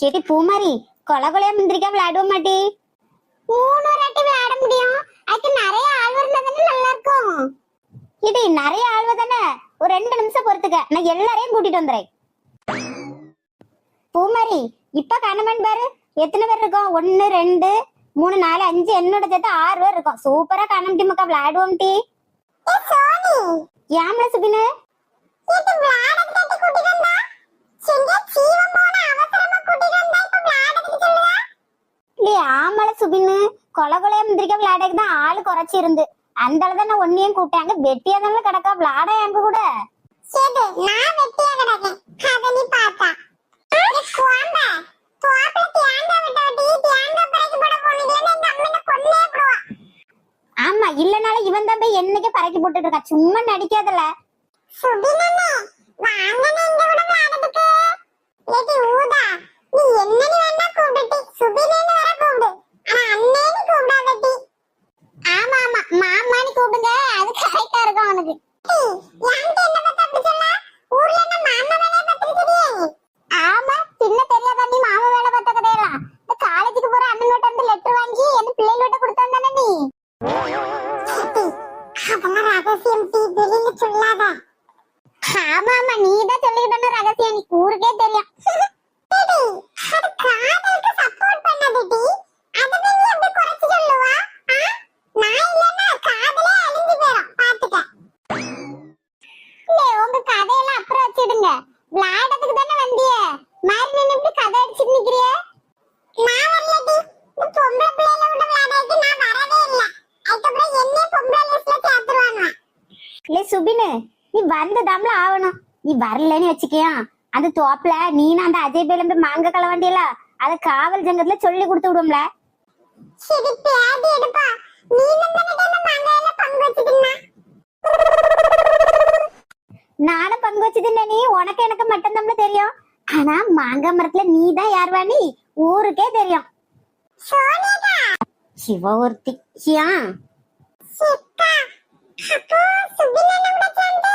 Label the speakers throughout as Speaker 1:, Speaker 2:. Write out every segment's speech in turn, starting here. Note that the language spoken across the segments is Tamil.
Speaker 1: சரி பூமாரி கொலை கொலையா முந்திரிக்கா விளையாடுவ மாட்டி. மூணு வாட்டி விளையாட முடியும். அதுக்கு நிறைய ஆள் இருந்தா தானே நல்லா இருக்கும் இது நிறைய ஆள்வ தானே? ஒரு ரெண்டு நிமிஷம் பொறுத்துக்க. நான் எல்லாரையும் கூட்டிட்டு வந்துறேன் பூமாரி இப்ப காணமன் பாரு. எத்தனை பேர் இருக்கோம்? ஒன்னு ரெண்டு மூணு நாலு அஞ்சு. என்னோட சேர்த்து ஆறு பேர் இருக்கோம். சூப்பரா காணம் டீமுக்கா விளையாடுவோம் டீ. ஏம்ல சுபினு ஆமல சுபின்னு கொலை கொலையா முந்திரிக்க விளையாடக்கு தான் ஆளு குறைச்சி இருந்து அந்த அளவு நான் ஒன்னையும் கூப்பிட்டாங்க வெட்டியா தானே கிடக்கா? விளையாட எங்க கூட?
Speaker 2: சரி நான் வெட்டியா கிடக்கேன். அத நீ பார்த்தா.
Speaker 1: ஆமா இல்லனாலும் இவன் தான் போய் என்னைக்கே பறக்கி போட்டுட்டு இருக்கா. சும்மா நடிக்காதல
Speaker 2: சுபினனே வாங்கனே இங்க கூட விளையாடுறதுக்கு. லேடி ஊதா நீ என்னன்னு வேணா கூப்பிட்டு சுபினேன்னு வர கூப்பிடு ஆனா அண்ணேன்னு கூப்பிடாதட்டி
Speaker 1: ஆமா ஆமா மாமான்னு கூப்பிடுங்க அது கரெக்டா இருக்கும் அவனுக்கு
Speaker 2: யான்ட்ட என்ன பத்தி அப்படி சொல்ல ஊர்ல என்ன மாமா வேலைய பத்தி தெரியே
Speaker 1: ஆமா பின்ன தெரியாதா நீ மாமா வேலை பார்த்த கதையெல்லாம் இந்த காலேஜுக்கு போற அண்ணனோட்ட இருந்து லெட்டர் வாங்கி எந்த பிள்ளைகளோட கொடுத்தான் தானே நீ
Speaker 2: அதெல்லாம் ரகசியம் டீ வெளியில சொல்லாத
Speaker 1: ஆமா ஆமா நீ தான் சொல்லிக்கிட்டோன்னு ரகசியம் நீ ஊருக்கே தெரியும்
Speaker 2: டேடி, அது காதலுக்கு support பண்ணாதடி. அதை போய் நீ அப்படி குறைச்சு சொல்லுவா? ஆ? நான் இல்லைன்னா காதலே அழிஞ்சு போயிரும். பாத்துக்க.
Speaker 1: இல்ல உங்க கதையெல்லாம் அப்புறம் வச்சிடுங்க விளையாடுறதுக்கு தானே வந்திய மாதிரி நின்னு இப்படி கதை அடிச்சுட்டு நிக்கிறிய
Speaker 2: நான் வரலடி. இந்த பொம்பளை பிள்ளையில விட விளையாடுறதுக்கு நான் வரவே இல்ல. அதுக்கப்புறம் என்னைய பொம்பளை listல சேர்த்துருவாங்க.
Speaker 1: இல்ல சுபினு நீ வந்து தாம்ல ஆகணும் நீ வரலன்னு வச்சுக்கியா? அந்த தோப்புல நீனும் அந்த அஜய் பேலம் போய் மாங்க கலவாண்டியல அத காவல் ஜங்கத்துல சொல்லி கொடுத்து விடும்ல.
Speaker 2: நீ தானே?
Speaker 1: நானும் பங்கு வச்சது நீ. உனக்கு எனக்கு மட்டும் தாம்ல தெரியும். ஆனா மாங்காய் மரத்துல நீ தான் வாணி ஊருக்கே தெரியும். சிவ ஒருத்தி. சியா.
Speaker 2: அப்போ சேர்ந்து?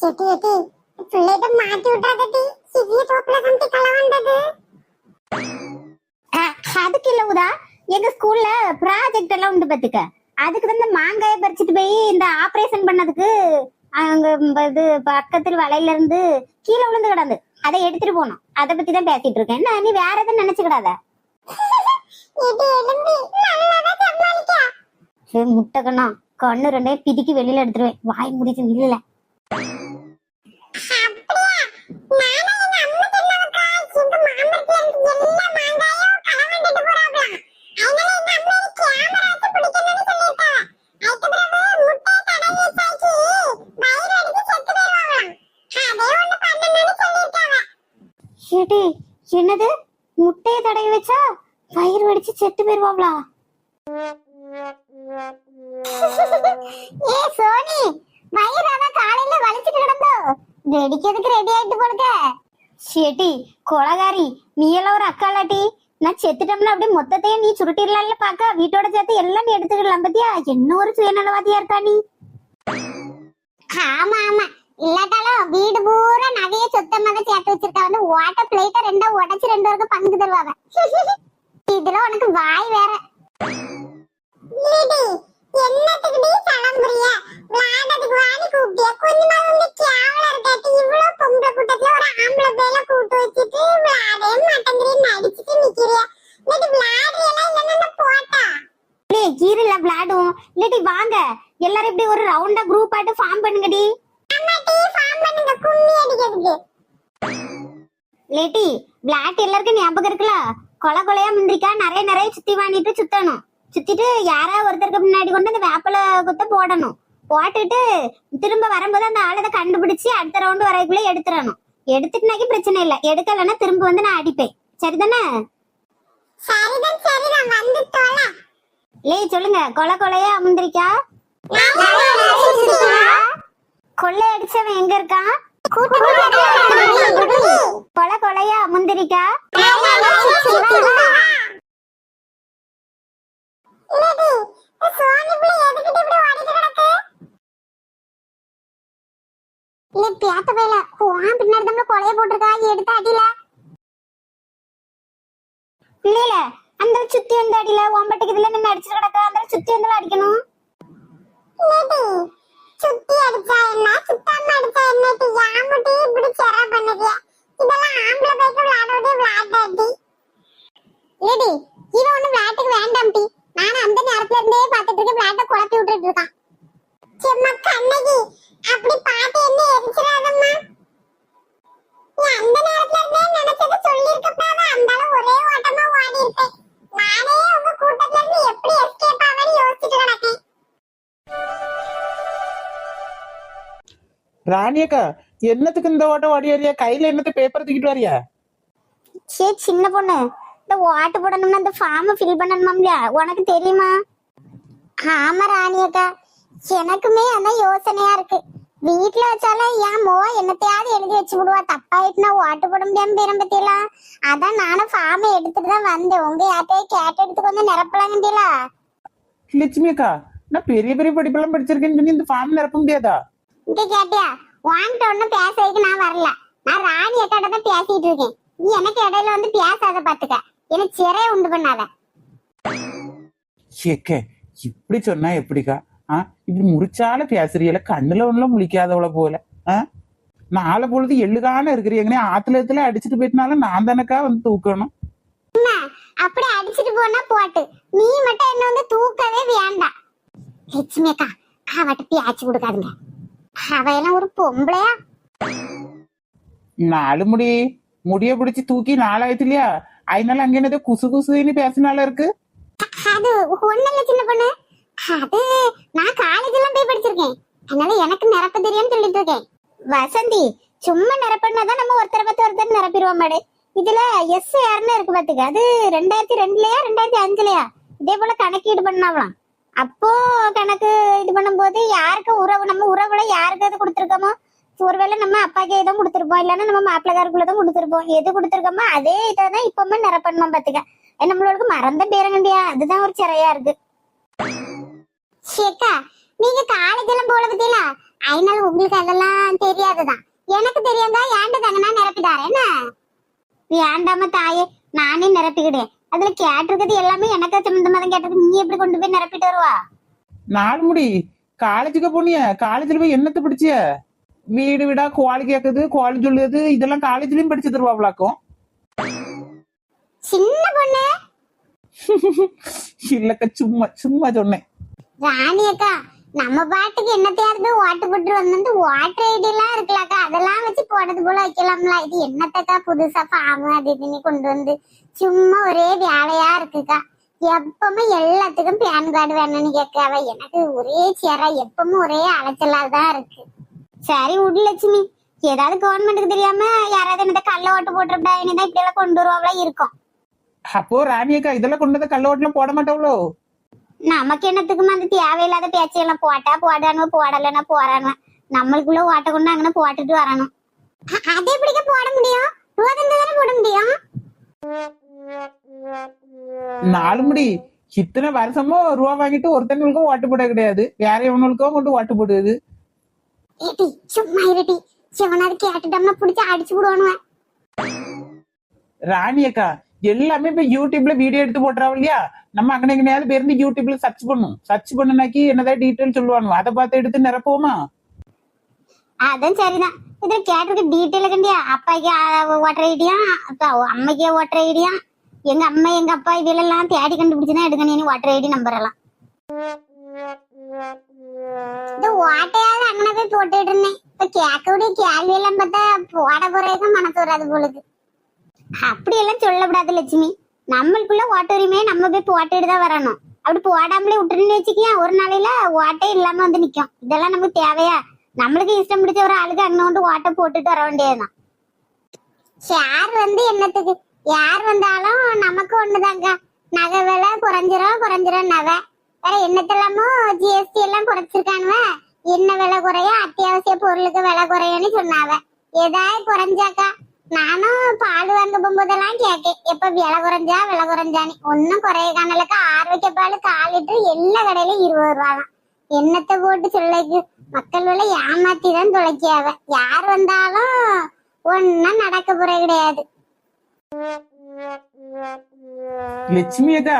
Speaker 2: சிட்டி, பிள்ளைகிட்ட மாட்டி தோப்புல
Speaker 1: அதுக்கு இல்ல உதா எங்க ஸ்கூல்ல ப்ராஜெக்ட் எல்லாம் உண்டு பாத்துக்க. அதுக்கு தான் இந்த மாங்காயை பறிச்சுட்டு போய் இந்த ஆபரேஷன் பண்ணதுக்கு அங்க இது பக்கத்தில் வலையில இருந்து கீழே விழுந்து கிடந்து. அதை எடுத்துட்டு போனோம். அதை பத்தி தான் பேசிட்டு இருக்கேன். என்ன நீ வேற எதுவும் நினைச்சுக்கிடாத? முட்டைக்கண்ணா கண்ணு ரெண்டையும் பிதிக்கி வெளியில எடுத்துருவேன். வாய் முடிச்சு இல்ல
Speaker 2: அப்படியா? நானும் எங்க அம்மா சொன்னவக்கா, இந்த மாமரத்துல இருந்து எல்லா மாங்காயும் களவாண்டுட்டு போறாங்களாம். அதனால எங்க அம்மா எனக்கு camera வச்சு பிடிக்கணும்னு சொல்லியிருக்காங்க. அதுக்கு பிறகு முட்டையை தடவி வச்சாச்சு, வயிறு வலிக்கு செத்து போயிருவாங்களாம். அதே ஒண்ணு பண்ணணும்னு சொல்லியிருக்காங்க.
Speaker 1: ஏடி என்னது? முட்டையை தடவி வச்சா பயிர் வெடிச்சு செத்து போயிருவாங்களா?
Speaker 2: ஏ சோனி வயிறாதான் காலையில வலிச்சிட்டு கிடந்தோ? வெடிக்கிறதுக்கு ரெடி ஆயிட்டு போடுங்க
Speaker 1: சேட்டி கொலகாரி நீ எல்லாம் ஒரு அக்காளாட்டி நான் செத்துட்டோம்னா அப்படியே மொத்தத்தையும் நீ சுருட்டிடலாம்ல பாக்க. வீட்டோட சேர்த்து எல்லாம் நீ எடுத்துக்கிடலாம் பத்தியா? என்ன ஒரு சுயநலவாதியா இருக்கா நீ
Speaker 2: ஆமா ஆமா. இல்லாட்டாலும் வீடு பூரா நகைய சுத்தமாக சேர்த்து வச்சிருக்கா. வந்து ஓட்ட பிளேட்ட ரெண்டா உடைச்சு ரெண்டு பேருக்கு பங்கு தருவாங்க இதுல உனக்கு வாய் வேற.
Speaker 1: கீரில விளையாடுவோம். இல்லாட்டி வாங்க. எல்லாரும் இப்படி ஒரு ரவுண்டா குரூப் ஆட்டு ஃபார்ம் பண்ணுங்கடி.
Speaker 2: பண்ணுங்க கும்மி அடிக்கிறதுக்கு.
Speaker 1: லேட்டி விளையாட்டு எல்லாருக்கும் ஞாபகம் இருக்குல்ல? கொலை கொலையா முந்திரிக்கா? நிறைய நிறைய சுத்தி வாங்கிட்டு சுத்தணும். சுத்திட்டு யாரா ஒருத்தருக்கு முன்னாடி கொண்டு அந்த வேப்பில குத்த போடணும். போட்டுட்டு திரும்ப வரும்போது அந்த ஆளை கண்டுபிடிச்சு அடுத்த ரவுண்டு வரைக்குள்ள எடுத்துடணும். எடுத்துட்டுனாக்கி பிரச்சனை இல்லை. எடுக்கலைன்னா திரும்ப வந்து நான் அடிப்பேன். சரிதானே?
Speaker 2: சரிதான் சரிதான். வந்து தொலை.
Speaker 1: லே சொல்லுங்க. கொலை கொலையா முந்திரிக்கா? கொள்ளை அடிச்சவன் எங்க இருக்கான்? கொலை கொலையா முந்திரிக்கா
Speaker 2: பேத்த பையில. உன் பின்னாடி தான் கொலைய போட்டிருக்கா? எடுத்து அடியில.
Speaker 1: இல்லையில அந்த சுத்தி வந்து அடியில ஒம்பட்டுக்கு இதுல நின்று அடிச்சுட்டு கிடக்கா? அந்த சுத்தி வந்து அடிக்கணும்.
Speaker 2: சுத்தி அடிச்சா என்ன? சுத்தாம அடிச்சா என்னட்டு யாமுட்டி இப்படி செர பண்ணுதிய இதெல்லாம் ஆம்பளை பைக்கு விளையாடுறது விளையாட்டாடி ஏடி இவன் ஒண்ணு விளையாட்டுக்கு வேண்டாம் டி. நானும் அந்த நேரத்துல இருந்தே பார்த்துட்டு இருக்க விளையாட்ட குழப்பி விட்டுட்டு இருக்கான் செம்மா கண்ணகி அப்படி பாட்டு என்ன எரிச்சிடாதம்மா? அந்த நேரத்துல இருந்தே நினைச்சது சொல்லியிருக்கப்படாத. அந்த அளவு ஒரே ஓட்டமா ஓடி இருப்பேன் நானே உங்க கூட்டத்துல இருந்து எப்படி எஸ்கேப் ஆவேன்னு யோசிச்சுட்டு கிடக்கேன்.
Speaker 3: ராணியக்கா என்னத்துக்கு இந்த ஓட்ட ஓடி வரியா கையில என்னத்த பேப்பர் தூக்கிட்டு வரியா
Speaker 1: சே சின்ன பொண்ணு. இந்த ஓட்டு போடணும்னா இந்த ஃபார்ம் ஃபில் பண்ணணுமாம்ல உனக்கு தெரியுமா?
Speaker 2: ஆமா ராணியக்கா எனக்குமே அதான் யோசனையா இருக்கு. வீட்டுல வச்சாலும் என் மோ என்னத்தையாவது எழுதி வச்சு விடுவா. தப்பாயிட்டுனா ஓட்டு போட முடியாம பேரம் பத்தியலாம் அதான் நானும் ஃபார்மை எடுத்துட்டு தான் வந்தேன். உங்க யார்ட்டையும் கேட்டு எடுத்துட்டு வந்து நிரப்பலாங்கண்டியலா
Speaker 3: லட்சுமி அக்கா நான் பெரிய பெரிய படிப்பெல்லாம் படிச்சிருக்கேன்னு சொல்லி இந்த ஃபார்ம் நிரப்ப முடியாதா?
Speaker 2: இங்க கேட்டியா வாங்கிட்ட ஒண்ணும் பேசுறதுக்கு நான் வரல. நான் ராணி அக்காட்ட தான் பேசிட்டு இருக்கேன். நீ எனக்கு இடையில வந்து பேசாத பாத்துக்க. எனக்கு சிறைய உண்டு பண்ணாத.
Speaker 3: ஏக்க இப்படி சொன்னா எப்படிக்கா? ஆ இப்படி முறிச்சால பேசுறீல கண்ணுல ஒண்ணும் முழிக்காதவள போல. ஆ? நாளை பொழுது எள்ளுகான இருக்கிறீங்கன்னே ஆத்துல இடத்துல அடிச்சுட்டு போயிட்டனால நான் தானக்கா வந்து தூக்கணும்?
Speaker 2: அப்படி அடிச்சிட்டு போனா போட்டு. நீ மட்டும் என்ன வந்து தூக்கவே வேண்டாம். லட்சுமி அக்கா அவட்ட பேச்சு கொடுக்காதுங்க. அவ எல்லாம் ஒரு பொம்பளையா
Speaker 3: நாலு முடி முடிய பிடிச்சி தூக்கி நாலாயிரத்து இல்லையா அதனால அங்க என்னது குசு குசுன்னு பேசினால இருக்கு
Speaker 2: அது ஒண்ணு சின்ன பொண்ணு அது நான் காலேஜ் எல்லாம் போய் படிச்சிருக்கேன் அதனால எனக்கு நிரப்ப தெரியும்னு சொல்லிட்டு இருக்கேன்
Speaker 1: வசந்தி சும்மா நிரப்பினாதான் நம்ம ஒருத்தரை பத்தி ஒருத்தர் நிரப்பிடுவோம் மாடு இதுல எஸ் யாருன்னு இருக்கு பாத்துக்க அது ரெண்டாயிரத்தி ரெண்டுலயா ரெண்டாயிரத்தி அஞ்சுலயா இதே போல கணக்கீடு பண்ணாவலாம் அப்போ கணக்கு இது பண்ணும்போது யாருக்கு உறவு நம்ம உறவுல யாருக்கு அது கொடுத்துருக்கோமோ ஒருவேளை நம்ம அப்பாக்கே தான் கொடுத்துருப்போம் இல்லைன்னா நம்ம மாப்பிள்ளக்காருக்குள்ள தான் கொடுத்துருப்போம். எது கொடுத்துருக்கோமோ அதே இதை தான் இப்பவுமே நிரப்பணுமா பாத்துக்க. நம்மளோட மறந்த பேரங்கண்டியா? அதுதான் ஒரு சிறையா இருக்கு.
Speaker 2: ஷேக்கா நீங்க காலேஜ் எல்லாம் போல பத்தியா அதனால உங்களுக்கு அதெல்லாம் தெரியாதுதான் எனக்கு தெரியாதா ஏன்ட தாங்க நான் நிரப்பி தரேன் என்ன
Speaker 1: தாயே நானே நிரப்பிக்கிட்டேன். அதுல கேட்டிருக்கிறது எல்லாமே எனக்கு சம்பந்தமா தான் கேட்டிருக்கு நீ எப்படி கொண்டு போய் நிரப்பிட்டு வருவா?
Speaker 3: நாலு முடி காலேஜுக்கு போனிய. காலேஜ்ல போய் என்னத்த படிச்சிய? வீடு வீடா கோழி கேக்குது கோழி சொல்லுது. இதெல்லாம் காலேஜ்லயும் படிச்சு தருவாங்களாக்கும்
Speaker 2: சின்ன பொண்ணு?
Speaker 3: இல்லக்கா சும்மா சும்மா சொன்னேன்.
Speaker 2: ராணி அக்கா நம்ம பாட்டுக்கு என்னத்தையாவது ஓட்டு போட்டு வந்து ஓட்டர் ஐடி எல்லாம் இருக்கலாக்கா அதெல்லாம் வச்சு போடுறது போல வைக்கலாம்ல. இது என்னத்தக்கா புதுசா ஃபார்ம் அது இதுன்னு கொண்டு வந்து சும்மா ஒரே வேலையா இருக்குக்கா. எப்பவுமே எல்லாத்துக்கும் பேன் கார்டு வேணும்னு கேட்காவ எனக்கு ஒரே சேரா எப்பவுமே ஒரே அலைச்சலா தான் இருக்கு.
Speaker 1: சரி விடு லட்சுமி. ஏதாவது கவர்மெண்ட்டுக்கு தெரியாம யாராவது என்னத்த கள்ள ஓட்டு போட்டுருப்பா என்னதான் இப்படி எல்லாம் கொண்டு வருவாங்களா இருக்கும்.
Speaker 3: அப்போ ராணியக்கா இதெல்லாம் கொண்டு வந்து கள்ள ஓட்டுலாம் போட மாட்டாங்களோ
Speaker 1: நமக்கு என்னத்துக்குமா அந்த தேவையில்லாத பேச்சையெல்லாம் போட்டா போடானு போடலைன்னா போறானு நம்மளுக்குள்ள ஓட்ட கொண்டு அங்கே போட்டுட்டு வரணும்.
Speaker 2: அது எப்படிக்க போட முடியும்? தானே போட முடியும்?
Speaker 3: நாலு முடி இத்தனை வருஷமும் ரூபா வாங்கிட்டு ஒருத்தங்களுக்கும் ஓட்டு போட கிடையாது. வேற எவனுக்கும் கொண்டு ஓட்டு போடுது
Speaker 2: ஏடி சும்மா இருடி. கேட்டுட்டோம்னா பிடிச்சி அடிச்சு விடுவானுவேன்
Speaker 3: ராணியக்கா எல்லாமே இப்ப யூடியூப்ல வீடியோ எடுத்து போட்டுறாவ இல்லையா? நம்ம அங்கே எங்கனையாவது பேருந்து யூடியூப்ல சர்ச் பண்ணும். சர்ச் பண்ணுனாக்கி என்னதான் டீட்டெயில் சொல்லுவாங்க அதை பார்த்து எடுத்து நிரப்புவோமா?
Speaker 1: அதான் சரிதான். இதுல கேட்டிருக்க டீட்டெயில் கண்டியா? அப்பாக்கு ஓட்டர் ஐடியா? அம்மைக்கு ஓட்டர் ஐடியா? எங்க அம்மா எங்க அப்பா இதெல்லாம் தேடி கண்டுபிடிச்சுதான் எடுக்கணும். ஓட்டர் ஐடி நம்பர் எல்லாம்.
Speaker 2: இந்த ஓட்டையாவது அங்கே போய் போட்டுட்டு இருந்தேன். இப்ப கேட்கக்கூடிய கேள்வி எல்லாம் பார்த்தா போட போறதுக்கு மனசு வராது போலுக்கு
Speaker 1: அப்படியெல்லாம் சொல்லப்படாது லட்சுமி. நம்மளுக்குள்ள ஓட்டுரிமையை நம்ம போய் போட்டுட்டு தான் வரணும். அப்படி போடாமலே விட்டுருன்னு வச்சுக்கியா ஒரு நாளையில ஓட்டே இல்லாம வந்து நிக்கும். இதெல்லாம் நமக்கு தேவையா? நம்மளுக்கு இஷ்டம் பிடிச்ச ஒரு ஆளுக்கு அங்க கொண்டு ஓட்டை போட்டுட்டு வர வேண்டியதுதான்.
Speaker 2: யார் வந்து என்னத்துக்கு? யார் வந்தாலும் நமக்கு ஒண்ணுதாங்க. நகை விலை குறைஞ்சிரும் குறைஞ்சிரும் நகை. வேற என்னத்தெல்லாமோ ஜிஎஸ்டி எல்லாம் குறைச்சிருக்கானுவ. என்ன விலை குறைய அத்தியாவசிய பொருளுக்கு விலை குறையும்னு சொன்னாவ. ஏதாவது குறைஞ்சாக்கா நானும் பால் வாங்க போகும்போதெல்லாம் கேட்கேன் எப்ப விலை குறைஞ்சா விலை குறைஞ்சான்னு. ஒன்னும் குறைய காணலுக்கு. ஆரோக்கிய பால் கால் லிட்டர் எல்லா கடையிலும் இருபது ரூபா தான் என்னத்தை போட்டு சொல்லுக்கு மக்கள் விலை ஏமாத்தி தான் தொலைக்காவ யார் வந்தாலும் ஒன்னும் நடக்க போற கிடையாது.
Speaker 3: லட்சுமி அக்கா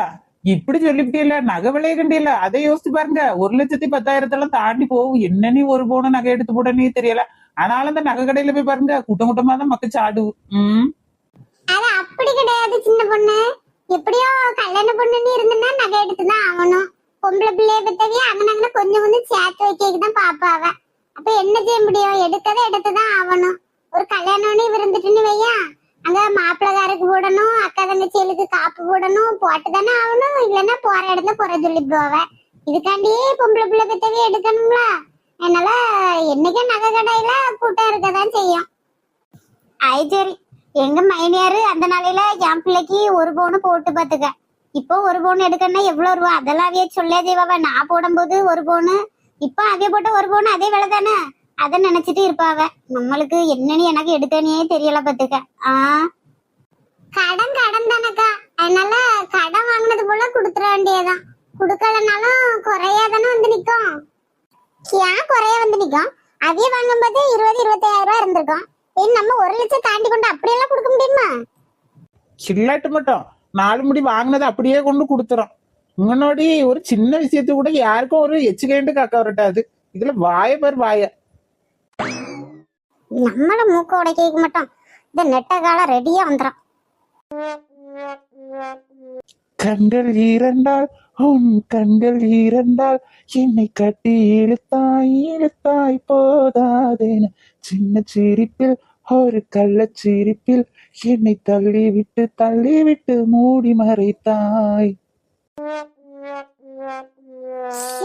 Speaker 3: இப்படி சொல்லிவிட்டீல நகை விலையை கண்டியில அதை யோசிச்சு பாருங்க. ஒரு லட்சத்தி பத்தாயிரத்தெல்லாம் தாண்டி போகும். என்ன நீ ஒரு பவுன் நகை எடுத்து போடனே தெரியல. ஆனாலும் அந்த நகை கடையில போய் பாருங்க கூட்டம் கூட்டமா தான் மக்கள் சாடு. உம்
Speaker 2: அது அப்படி கிடையாது சின்ன பொண்ணு. எப்படியோ கல்யாண பொண்ணுன்னு இருந்துன்னா நகை எடுத்துதான் ஆகணும். பொம்பளை பிள்ளைய பத்தவிய அங்கனங்க கொஞ்சம் கொஞ்சம் சேர்த்து வைக்க தான் பாப்பாவ. அப்ப என்ன செய்ய முடியும்? எடுக்கதை எடுத்துதான் ஆகணும். ஒரு கல்யாணம்னு இருந்துட்டுன்னு வையா? அங்க மாப்பிள்ளக்காருக்கு போடணும் அக்கா தங்கச்சிகளுக்கு காப்பு போடணும் போட்டு தானே ஆகணும். இல்லைன்னா போற இடத்துல போற சொல்லி போவ இதுக்காண்டியே பொம்பளை பிள்ளை பத்தவிய எடுக்கணும்ல. அதனால என்னைக்கும் நகை கடையில கூட்டம் இருக்கதான் செய்யும்.
Speaker 1: அது சரி. எங்க மைனியாரு அந்த நாளையில என் பிள்ளைக்கு ஒரு பவுனு போட்டு பாத்துக்க. இப்போ ஒரு பவுன் எடுக்கணும்னா எவ்வளவு ரூபா? அதெல்லாம் அவைய சொல்லே செய்வாவ நான் போடும்போது ஒரு பவுனு. இப்போ அதே போட்ட ஒரு பவுன் அதே விலை தானே? அதை நினைச்சிட்டு இருப்பாவ. நம்மளுக்கு என்னன்னு எனக்கு எடுத்தனே தெரியல பாத்துக்க. ஆ?
Speaker 2: கடன் கடன் தானக்கா. அதனால கடன் வாங்கினது போல கொடுத்துட வேண்டியதுதான். கொடுக்கலனாலும் குறையாதானே வந்து நிக்கும். ஏன் குறைய வந்து நிக்கும் அதையே வாங்கும்போது இருபது இருபத்தாயிரம் ரூபாய் இருந்திருக்கும். ஏன் நம்ம ஒரு லட்சம் தாண்டி கொண்டு அப்படியெல்லாம் கொடுக்க முடியுமா?
Speaker 3: இல்லாட்டு மட்டும். நாலு முடி வாங்கினதை அப்படியே கொண்டு கொடுத்துறோம். முன்னாடி ஒரு சின்ன விஷயத்து கூட யாருக்கும் ஒரு எச்சுக்கேண்டு காக்க வரட்டாது. இதுல வாய பார் வாய.
Speaker 2: நம்மள மூக்க உடைக்க மாட்டோம். இந்த நெட்ட காலம் ரெடியா வந்துடும்
Speaker 3: கண்கள் இரண்டால் உன் கண்கள் இரண்டால் என்னை கட்டி இழுத்தாய் இழுத்தாய் போதாதேன சின்ன சிரிப்பில் ஒரு கள்ள சிரிப்பில் என்னை தள்ளி விட்டு தள்ளி விட்டு மூடி மறைத்தாய்.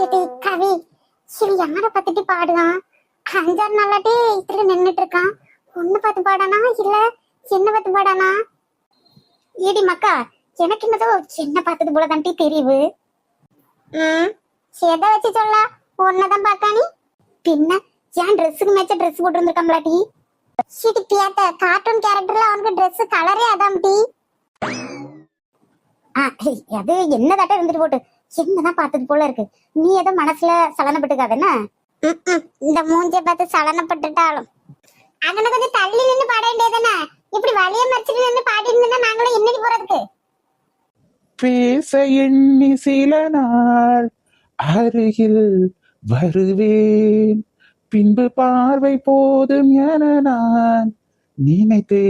Speaker 2: இது கவி இது யார பத்திட்டு பாடுதான் அஞ்சாறு நின்னுட்டு இருக்கான் ஒண்ணு பார்த்து பாடானா? இல்ல என்ன பார்த்து பாடானா?
Speaker 1: ஏடி மக்கா எனக்கு என்னதோ என்ன பார்த்தது போல தான்டி தெரிவு.
Speaker 2: ம் எதை வச்சு சொல்ல? ஒன்னதான் நீ?
Speaker 1: பின்ன ஏன் ட்ரெஸ்ஸுக்கு மேட்ச ட்ரெஸ் போட்டு டி
Speaker 2: சிடி பியாத்த கார்ட்டூன் கேரக்டர்ல அவனுக்கு ட்ரெஸ் கலரே அதான் டி
Speaker 1: ஆ அது என்னதாட்டம் இருந்துட்டு போட்டு? என்னதான் பார்த்தது போல இருக்கு? நீ ஏதோ மனசுல சலனப்பட்டுக்காதஎன்ன
Speaker 2: ம்ம். இந்த மூஞ்சை பார்த்து சலனப்பட்டுட்டாலும். அங்கன கொஞ்சம் தள்ளி நின்னு பாட வேண்டியதானே இப்படி வழிய மறைச்சிட்டு நின்னு பாடி இருந்தா நாங்களும் என்னடி போறதுக்கு?
Speaker 3: பேச எண்ணி சில நாள் அருகில் வருவேன். பின்பு பார்வை போதும் என நான் நினைத்தே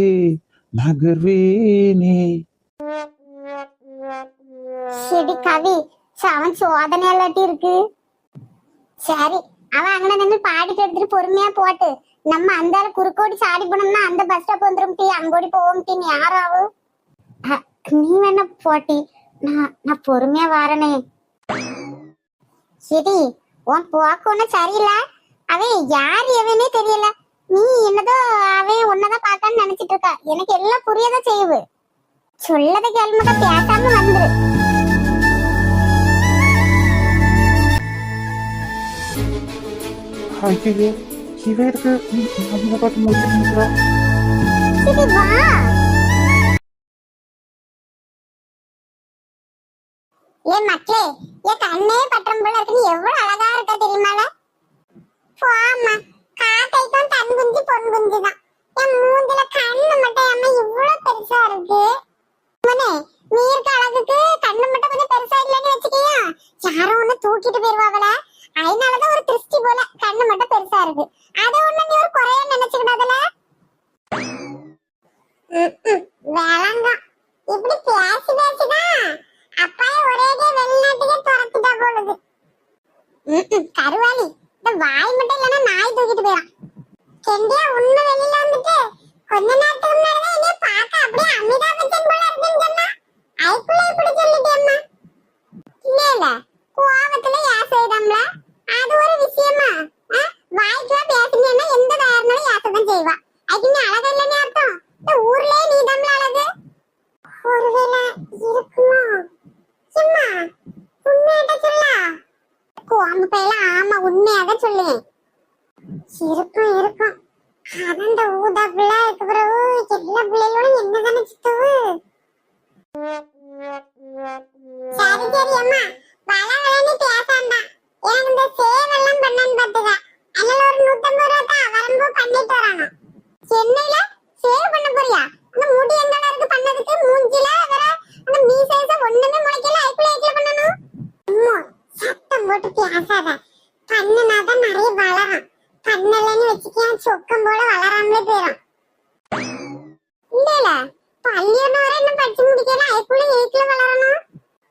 Speaker 3: நகர்வேனே.
Speaker 2: சரி கவி அவன் சோதனை இல்லாட்டி இருக்கு. சரி அவன் அங்கே நின்று பாடிட்டு எடுத்துட்டு பொறுமையா போட்டு. நம்ம அந்த குறுக்கோடி சாடி போனோம்னா அந்த பஸ் ஸ்டாப் வந்துரும் டீ அங்கோடி போவோம் டீ யாராவும்
Speaker 1: நீ வேணா போட்டி. நான் நான் பொறுமையா வாரனே
Speaker 2: சிதி உன் போக்கு ஒன்னும் சரியில்லை அவன் யார் எவனே தெரியல நீ என்னதோ அவன் உன்னதான் பார்க்கான்னு நினைச்சிட்டு இருக்க எனக்கு எல்லாம் புரியதான் செய்வு சொல்லதை கேள்விமக்க பேசாம வந்துரு
Speaker 3: ஐயோ இவருக்கு இருக்கு பார்த்து முடிச்சிருக்கா
Speaker 2: சிதி வா ஏன் மக்களே என் கண்ணே பற்றம் போல இருக்கு. நீ எவ்வளவு அழகா இருக்க தெரியுமால போம்மா காக்கைக்கும் தன் குஞ்சு பொன் குஞ்சு தான் என் மூஞ்சில கண்ணு மட்டும் அம்மா இவ்வளவு பெருசா இருக்கு மனே நீ இருக்க அழகுக்கு கண்ணு மட்டும் கொஞ்சம் பெருசா இல்லைன்னு வச்சுக்கியா யாரும் ஒண்ணு தூக்கிட்டு போயிருவாங்கள அதனாலதான் ஒரு திருஷ்டி போல கண்ணு மட்டும் பெருசா இருக்கு அதை ஒண்ணு நீ ஒரு குறைய நினைச்சுக்கிடாதல வேளாங்கம் இப்படி பேசி பேசிதான் அப்பாயை ஒரேடியா வெளிநாட்டுக்கே துரத்துட்டா போலுது ம்ம், கருவாளி இந்த வாய் மட்டும் இல்லைன்னா நாய் தூக்கிட்டு போயிடும் கெண்டியா உண்மை வெளியில வந்துட்டு? கொஞ்ச நேரத்துக்கு முன்னாடி என்னைய பார்க்க அப்படியே அமிதாப் பச்சன் போல இருக்குன்னு சொன்னா. அதுக்குள்ள இப்படி சொல்லிட்டேம்மா இல்ல இல்ல. கோவத்துல யாசைதம்ல அது ஒரு விஷயமா? வாய்க்குவா பேசுனீங்கன்னா எந்த தயாரினாலும் யாசதான் செய்வா. அதுக்கு நீ அழகு இல்லைன்னு அர்த்தம். இந்த ஊர்லயே நீ அழகு. ஒருவேளை சும்மா. உண்மையாட்ட ஆமா உண்மையாக இருக்கும் இருக்கும். இல்ல பள்ளியோட படிச்சு முடிக்கல ஐக்குள்ள ஏக்குல வளரணும்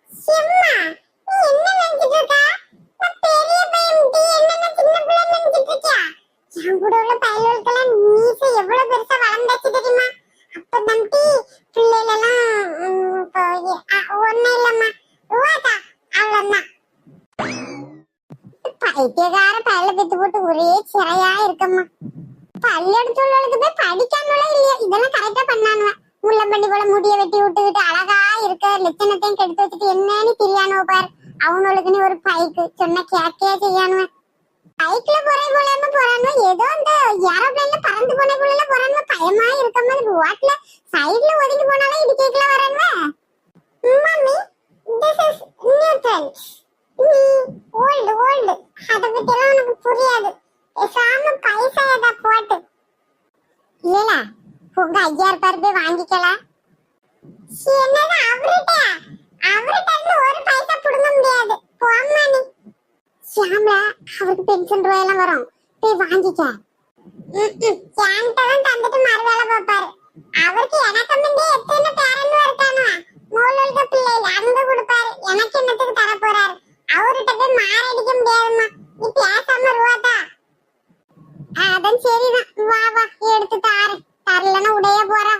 Speaker 2: செம்மா நீ என்ன நினைச்சிட்டு இருக்கா நான் பெரிய பையன் டி என்ன சின்ன பிள்ளை நினைச்சிட்டு இருக்கியா என் கூட உள்ள பையல்களுக்கெல்லாம் மீசை எவ்வளவு பெருசா வளர்ந்தாச்சு தெரியுமா அப்ப நம்பி பிள்ளைகளெல்லாம் ஒன்னும் இல்லம்மா அவ்வளவுதான் பல்ல பெத்து போட்டு ஒரே சிறையா இருக்கம்மா போய் இல்லையா இதெல்லாம் கரெக்டா பண்ணானுவேன் முடிய வெட்டி விட்டுக்கிட்டு அழகா இருக்க லட்சணத்தையும் கெடுத்து வச்சுட்டு என்னன்னு தெரியானோ பார். அவனுக்குன்னு ஒரு பைக்கு சொன்ன கேக்கே செய்யானுவன் பைக்ல போறே போலாம போறானோ ஏதோ அந்த ஏரோப்ளைன்ல பறந்து போன போல போறானோ பயமா இருக்க மாதிரி ரோட்ல சைடுல ஒதுங்கி போனாலும் இடிக்கல வரானுவ. மம்மி திஸ் இஸ் நியூட்டன் நீ ஓல்டு ஓல்டு அத பத்தி எல்லாம் உனக்கு புரியாது. பேசாம பைசா ஏதா போட்டு. இல்ல உங்க ஐயா இருப்பாரு போய் வாங்கிக்கலாம். அவருக்கு பென்ஷன் ரூபாயெல்லாம் வரும். போய் வாங்கிக்க. என்கிட்ட தான் தந்துட்டு மறுவேலை பார்ப்பாரு. அவருக்கு எனக்கு முன்னே எத்தனை பேரன் இருக்கானோ. மூலோல்க பிள்ளைல அங்க கொடுப்பாரு. எனக்கு என்னத்துக்கு தர போறாரு? அவர்கிட்ட போய் மாரடிக்க முடியாதும்மா. நீ பேசாம ரூபாதா அதான் சரிதான். வா வா எடுத்து தாரு. தரலன்னா உடைய போறா.